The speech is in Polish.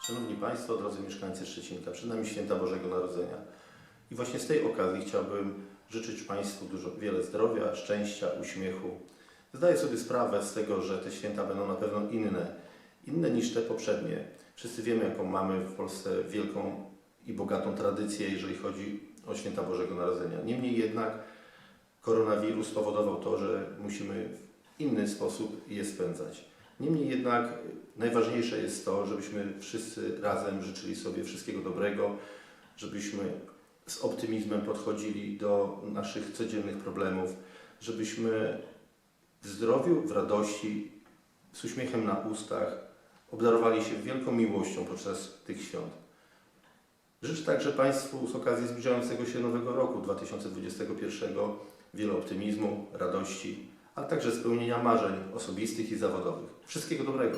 Szanowni Państwo, drodzy mieszkańcy Szczecinka, przed nami święta Bożego Narodzenia. I właśnie z tej okazji chciałbym życzyć Państwu dużo, wiele zdrowia, szczęścia, uśmiechu. Zdaję sobie sprawę z tego, że te święta będą na pewno inne, inne niż te poprzednie. Wszyscy wiemy, jaką mamy w Polsce wielką i bogatą tradycję, jeżeli chodzi o święta Bożego Narodzenia. Niemniej jednak koronawirus spowodował to, że musimy w inny sposób je spędzać. Niemniej jednak najważniejsze jest to, żebyśmy wszyscy razem życzyli sobie wszystkiego dobrego, żebyśmy z optymizmem podchodzili do naszych codziennych problemów, żebyśmy w zdrowiu, w radości, z uśmiechem na ustach obdarowali się wielką miłością podczas tych świąt. Życzę także Państwu z okazji zbliżającego się nowego roku 2021 wiele optymizmu, radości, a także spełnienia marzeń osobistych i zawodowych. Wszystkiego dobrego!